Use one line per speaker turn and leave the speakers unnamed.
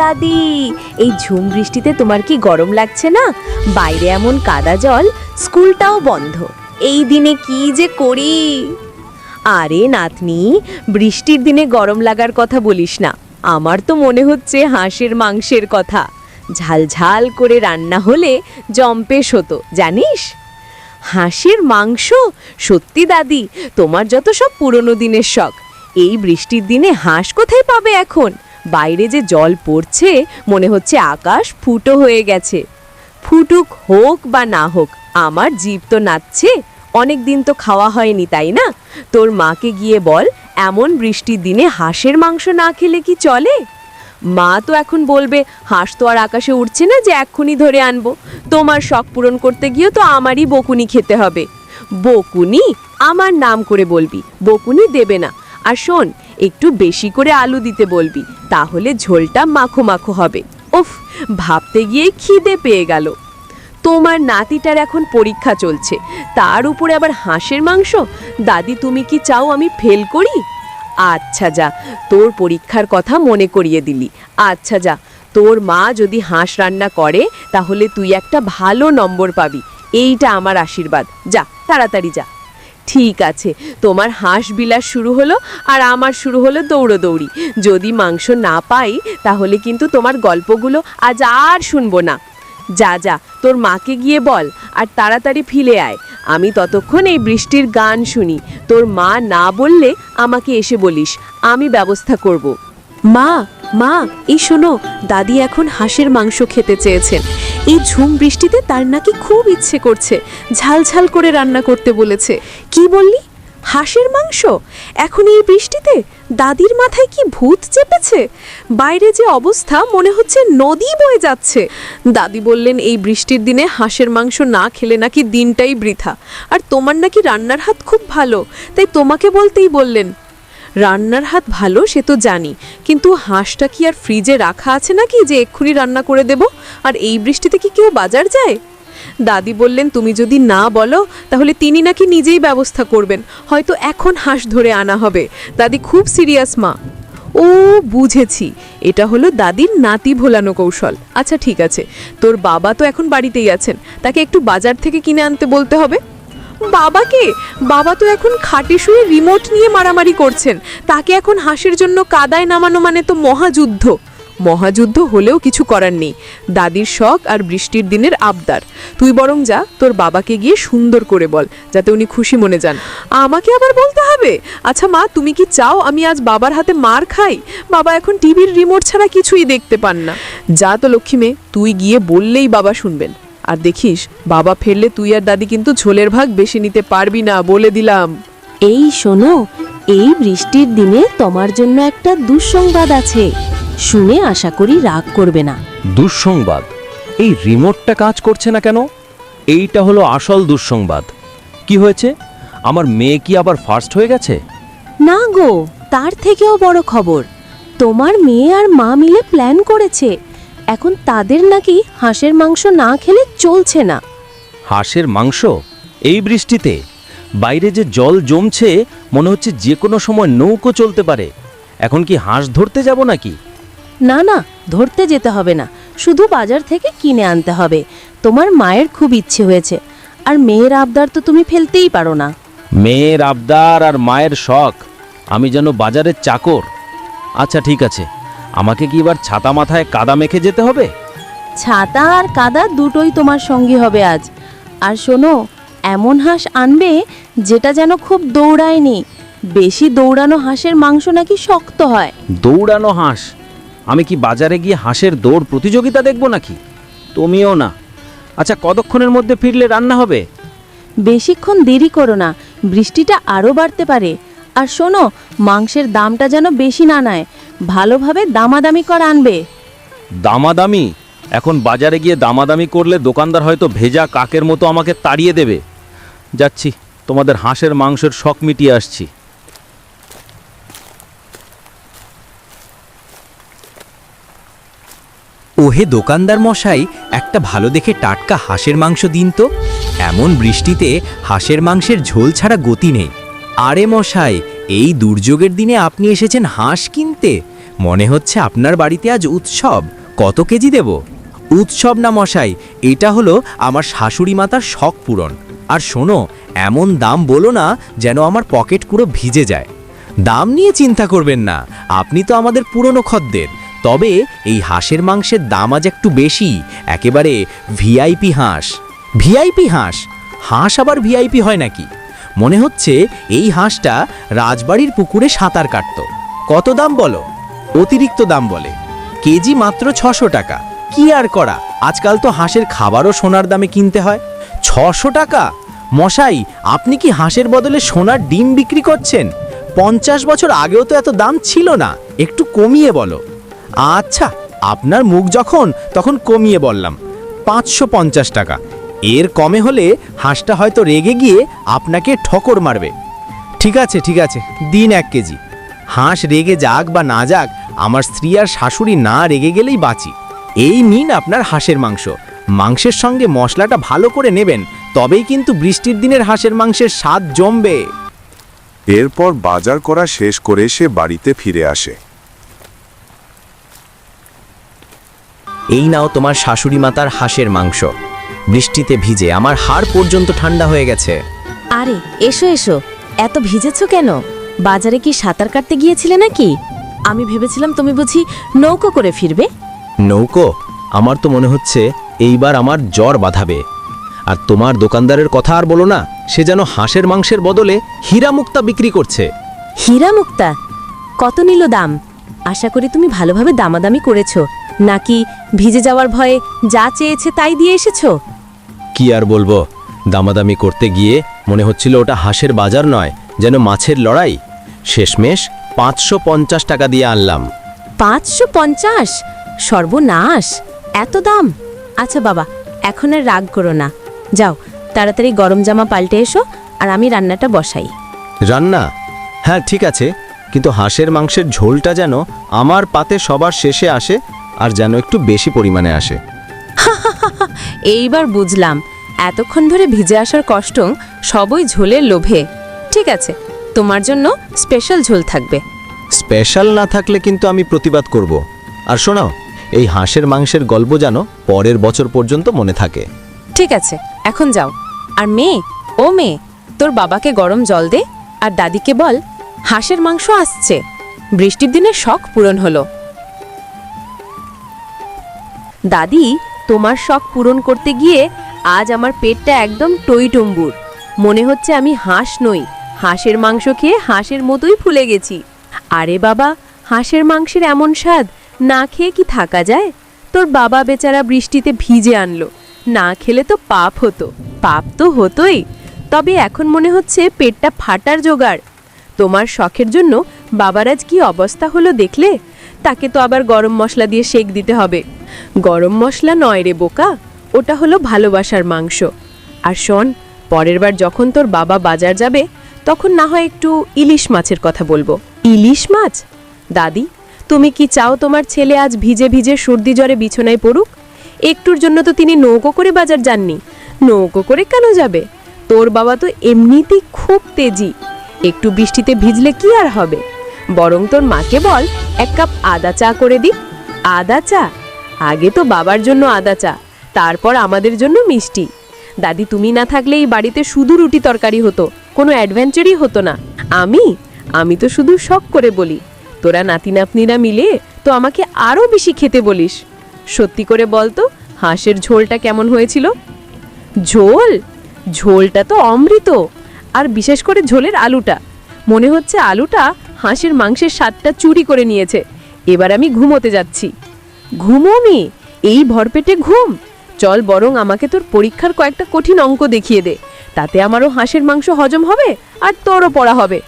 দাদি। এই ঝুম বৃষ্টিতে তোমার কি গরম লাগছে না? বাইরে এমন কাদা জল, স্কুলটাও বন্ধ। এই দিনে কি যে করি? আরে নাতনি, বৃষ্টির দিনে গরম লাগার কথা বলিস না। আমার তো মনে হচ্ছে হাঁসের মাংসের কথা। ঝাল ঝাল করে রান্না হলে জম্পেশ হতো, জানিস? হাঁসের মাংস? সত্যি দাদি, তোমার যত সব পুরনো দিনের শখ। এই বৃষ্টির দিনে হাঁস কোথায় পাবে এখন? বাইরে যে জল পড়ছে, মনে হচ্ছে আকাশ ফুটো হয়ে গেছে। ফুটুক হোক বা না হোক, আমার জীব তো নাচছে, অনেক দিন তো খাওয়া হয়নি, তাই না? তোর মাকে গিয়ে বল, এমন বৃষ্টির দিনে হাঁসের মাংস না খেলে কি চলে? মা তো এখন বলবে, হাঁস তো আর আকাশে উঠছে না যে এক্ষুনি ধরে আনব। তোমার শখ পূরণ করতে গিয়ে তো আমারই বকুনি খেতে হবে। বকুনি, আমার নাম করে বলবি, বকুনি দেবে না। আর শোন একটু বেশি করে আলু দিতে বলবি, তাহলে ঝোলটা মাখো মাখো হবে। উফ, ভাবতে গিয়ে খিদে পেয়ে গেল। তোমার নাতিটার এখন পরীক্ষা চলছে, তার উপরে আবার হাঁসের মাংস? দাদি, তুমি কি চাও আমি ফেল করি? আচ্ছা যা, তোর পরীক্ষার কথা মনে করিয়ে দিলি। আচ্ছা যা, তোর মা যদি হাঁস রান্না করে, তাহলে তুই একটা ভালো নম্বর পাবি। এইটা আমার আশীর্বাদ। যা, তাড়াতাড়ি যা। ঠিক আছে, তোমার হাঁস বিলাস শুরু হলো আর আমার শুরু হলো দৌড়োদৌড়ি। যদি মাংস না পাই, তাহলে কিন্তু তোমার গল্পগুলো আজ আর শুনব না। যা যা, তোর মাকে গিয়ে বল আর তাড়াতাড়ি ফিরে আয়। আমি ততক্ষণ এই বৃষ্টির গান শুনি। তোর মা না বললে আমাকে এসে বলিস, আমি ব্যবস্থা করব। মা মা, এই শোনো, দাদি এখন হাঁসের মাংস খেতে চেয়েছেন। এই ঝুম বৃষ্টিতে তার নাকি খুব ইচ্ছে করছে ঝাল ঝাল করে রান্না করতে বলেছে। কি বললি? হাঁসের মাংস? এখন এই বৃষ্টিতে দাদির মাথায় কি ভূত চেপেছে? বাইরে যে অবস্থা মনে হচ্ছে নদী বয়ে যাচ্ছে। দাদি বললেন, এই বৃষ্টির দিনে হাঁসের মাংস না খেলে নাকি দিনটাই বৃথা। আর তোমার নাকি রান্নার হাত খুব ভালো, তাই তোমাকে বলতেই বললেন। রান্নার হাত ভালো, সে তো জানি। কিন্তু হাঁসটা কি আর ফ্রিজে রাখা আছে নাকি যে এক্ষুনি রান্না করে দেব? আর এই বৃষ্টিতে কি কেউ বাজার যায়? দাদি বললেন, তুমি যদি না বলো, তাহলে তিনি নাকি নিজেই ব্যবস্থা করবেন। হয়তো এখন হাঁস ধরে আনা হবে। দাদি খুব সিরিয়াস মা। ও, বুঝেছি। এটা হলো দাদির নাতি ভোলানো কৌশল। আচ্ছা ঠিক আছে। তোর বাবা তো এখন বাড়িতেই আছেন। তাকে একটু বাজার থেকে কিনে আনতে বলতে হবে? বাবাকে বাবা তো এখন খাটে শুয়ে রিমোট নিয়ে মারামারি করছেন। তাকে এখন হাসির জন্য কাদায় নামানো মানে তো মহাযুদ্ধ। মহাযুদ্ধ হলেও কিছু করার নেই। দাদির শখ আর বৃষ্টির দিনের আবদার। তুই বরং যা, তোর বাবাকে গিয়ে সুন্দর করে বল, যাতে উনি খুশি মনে যান। আমাকে আবার বলতে হবে? আচ্ছা মা, তুমি কি চাও আমি আজ বাবার হাতে মার খাই? বাবা এখন টিভির রিমোট ছাড়া কিছুই দেখতে পান না। যা তো লক্ষ্মী মেয়ে, তুই গিয়ে বললেই বাবা শুনবেন। আর দেখিস বাবা ফেললে তুই আর দাদি কিন্তু ঝোলের ভাগ বেশি নিতে পারবি না বলে দিলাম।
এই শোনো এই বৃষ্টির দিনে তোমার জন্য একটা দুঃসংবাদ আছে। শুনে আশা করি রাগ করবে না।
দুঃসংবাদ? এই রিমোটটা কাজ করছে না কেন? এইটা হলো আসল দুঃসংবাদ। কি হয়েছে? আমার মেয়ে কি আবার ফার্স্ট হয়ে গেছে?
না গো তার থেকেও বড় খবর। তোমার মেয়ে আর মা মিলে প্ল্যান করেছে। এখন তাদের নাকি হাঁসের মাংস না খেলে চলছে না।
হাঁসের মাংস? এই বৃষ্টিতে? বাইরে যে জল জমছে মনে হচ্ছে যে কোনো সময় নৌকো চলতে পারে। এখন কি হাঁস ধরতে যাব নাকি?
না না ধরতে যেতে হবে না। শুধু বাজার থেকে কিনে আনতে হবে। তোমার মায়ের খুব ইচ্ছে হয়েছে। আর মেয়ের আবদার তো তুমি ফেলতেই পারো না।
মেয়ের আবদার আর মায়ের শখ। আমি যেন বাজারের চাকর। আচ্ছা ঠিক আছে। আমাকে কি এবার ছাতা মাথায় কাদা মেখে যেতে হবে?
ছাতা আর কাদা দুটোই তোমার সঙ্গী হবে আজ। আর শোনো এমন হাঁস আনবে যেটা যেন খুব দৌড়ায়নি। বেশি দৌড়ানো হাঁসের মাংস নাকি শক্ত হয়।
দৌড়ানো হাঁস? আমি কি বাজারে গিয়ে হাঁসের দৌড় প্রতিযোগিতা দেখব নাকি? তুমিও না। আচ্ছা কতক্ষণের মধ্যে ফিরলে রান্না হবে?
বেশিক্ষণ দেরি করো না বৃষ্টিটা আরও বাড়তে পারে। আর শোনো মাংসের দামটা যেন বেশি না নেয়। ভালোভাবে দামাদামি করে আনবে।
দামাদামি? এখন বাজারে গিয়ে দামাদামি করলে দোকানদার হয়তো ভেজা কাকের মতো আমাকে তাড়িয়ে দেবে। যাচ্ছি তোমাদের হাঁসের মাংসের শখ মিটিয়ে আসছি।
ওহে দোকানদার মশাই একটা ভালো দেখে টাটকা হাঁসের মাংস দিন তো। এমন বৃষ্টিতে হাঁসের মাংসের ঝোল ছাড়া গতি নেই। আরে মশাই, এই দুর্যোগের দিনে আপনি এসেছেন হাঁস কিনতে। মনে হচ্ছে আপনার বাড়িতে আজ উৎসব। কত কেজি দেব? উৎসব না মশাই, এটা হলো আমার শাশুড়ি মাতার শখ পূরণ। আর শোনো, এমন দাম বলো না যেন আমার পকেট পুরো ভিজে যায়। দাম নিয়ে চিন্তা করবেন না, আপনি তো আমাদের পুরনো খদ্দের। তবে এই হাঁসের মাংসের দাম আজ একটু বেশি, একেবারে ভিআইপি হাঁস। ভিআইপি হাঁস? হাঁস আবার ভিআইপি হয় নাকি? মনে হচ্ছে এই হাঁসটা রাজবাড়ির পুকুরে সাঁতার কাটত। কত দাম বলো? অতিরিক্ত দাম বলে। কেজি মাত্র ছশো টাকা। কি আর করা? আজকাল তো হাঁসের খাবারও সোনার দামে কিনতে হয়। ছশো টাকা? মশাই, আপনি কি হাঁসের বদলে সোনার ডিম বিক্রি করছেন? পঞ্চাশ বছর আগেও তো এত দাম ছিল না। একটু কমিয়ে বলো। আচ্ছা আপনার মুখ যখন, তখন কমিয়ে বললাম। পাঁচশো পঞ্চাশ টাকা। এর কমে হলে হাঁসটা হয়তো রেগে গিয়ে আপনাকে ঠকর মারবে। ঠিক আছে ঠিক আছে দিন এক কেজি। হাঁস রেগে যাক বা না যাক আমার স্ত্রী আর শাশুড়ি না রেগে গেলেই বাঁচি। এই নিন আপনার হাঁসের মাংস। মাংসের সঙ্গে মশলাটা ভালো করে নেবেন তবেই কিন্তু বৃষ্টির দিনের হাঁসের মাংসের স্বাদ জমবে।
এরপর বাজার করা শেষ করে সে বাড়িতে ফিরে আসে।
এই নাও তোমার শাশুড়ি মাতার হাঁসের মাংস। বৃষ্টিতে ভিজে আমার হাড় পর্যন্ত ঠান্ডা হয়ে গেছে।
আরে এসো এসো। এত ভিজেছো কেন? বাজারে কি সাঁতার কাটতে গিয়েছিলে নাকি? আমি ভেবেছিলাম তুমি বুঝি নৌকো করে ফিরবে।
নৌকো? আমার তো মনে হচ্ছে এইবার আমার জ্বর বাঁধাবে। আর তোমার দোকানদারের কথা আর বলো না সে যেন হাঁসের মাংসের বদলে হীরা মুক্তা বিক্রি করছে।
হীরা মুক্তা কত নিল দাম? আশা করি তুমি ভালোভাবে দামাদামি করেছ। নাকি ভিজে যাওয়ার ভয়ে যা চেয়েছে তাই দিয়ে এসেছ?
কি আর বলব? দামাদামি করতে গিয়ে মনে হচ্ছিল ওটা হাঁসের বাজার নয় যেন মাছের লড়াই। শেষমেশ পাঁচশো পঞ্চাশ টাকা দিয়ে আনলাম।
পাঁচশো পঞ্চাশ? সর্বনাশ! এত দাম? আচ্ছা বাবা এখন আর রাগ করো না। যাও তাড়াতাড়ি গরম জামা পাল্টে এসো আর আমি রান্নাটা বসাই।
রান্না? হ্যাঁ ঠিক আছে কিন্তু হাঁসের মাংসের ঝোলটা যেন আমার পাতে সবার শেষে আসে আর যেন একটু বেশি পরিমাণে আসে।
এইবার বুঝলাম এতক্ষণ ধরে ভিজে আসার কষ্ট সবই ঝোলের লোভে। ঠিক আছে তোমার জন্য স্পেশাল ঝোল থাকবে।
স্পেশাল না থাকলে কিন্তু আমি প্রতিবাদ করব। আর শোনাও এই হাঁসের মাংসের গল্প যেন পরের বছর পর্যন্ত মনে থাকে।
ঠিক আছে এখন যাও। আর মেয়ে ও মেয়ে তোর বাবাকে গরম জল দে আর দাদিকে বল হাঁসের মাংস আসছে। বৃষ্টির দিনে শখ পূরণ হলো। দাদি তোমার শখ পূরণ করতে গিয়ে আজ আমার পেটটা একদম টইটম্বুর। মনে হচ্ছে আমি হাঁস নই, হাঁসের মাংস খেয়ে হাঁসের মতোই ফুলে গেছি। আরে বাবা, হাঁসের মাংসের এমন স্বাদ না খেয়ে কি থাকা যায়? তোর বাবা বেচারা বৃষ্টিতে ভিজে আনলো। না খেলে তো পাপ হতো। পাপ তো হতোই। তবে এখন মনে হচ্ছে পেটটা ফাটার জোগাড়। তোমার শখের জন্য বাবার আজ কি অবস্থা হলো দেখলে? তাকে তো আবার গরম মশলা দিয়ে শেক দিতে হবে। গরম মশলা নয় রে বোকা, ওটা হলো ভালোবাসার মাংস। আর শোন, পরের বার যখন তোর বাবা বাজার যাবে, তখন না হয় একটু ইলিশ মাছের কথা বলব। ইলিশ মাছ? দাদি, তুমি কি চাও তোমার ছেলে আজ ভিজে ভিজে সর্দি জ্বরে বিছনায় পড়ুক? একটুর জন্য তো তিনি নৌকো করে বাজার যাননি। নৌকো করে কেন যাবে? তোর বাবা তো এমনিতেই খুব তেজি। একটু বৃষ্টিতে ভিজলে কি আর হবে? বরং তোর মাকে বল, এক কাপ আদা চা করে দিক। আদা চা? আগে তো বাবার জন্য আদা চা, তারপর আমাদের জন্য মিষ্টি। দাদি, তুমি না থাকলে এই বাড়িতে শুধু রুটি তরকারি হতো, কোনো অ্যাডভেঞ্চারই হতো না। আমি? আমি তো শুধু শখ করে বলি। তোরা নাতি নাতনিরা মিলে তো আমাকে আরও বেশি খেতে বলিস। সত্যি করে বল তো হাঁসের ঝোলটা কেমন হয়েছিল? ঝোল? ঝোলটা তো অমৃত, আর বিশেষ করে ঝোলের আলুটা। মনে হচ্ছে আলুটা হাঁসের মাংসের স্বাদটা চুরি করে নিয়েছে। এবার আমি ঘুমোতে যাচ্ছি। ঘুমোমি এই ভরপেটে ঘুম। চল বরং আমাকে তোর পরীক্ষার কয়েকটা কঠিন অঙ্ক দেখিয়ে দে। তাতে আমারও হাঁসের মাংস হজম হবে আর তোরও পড়া হবে।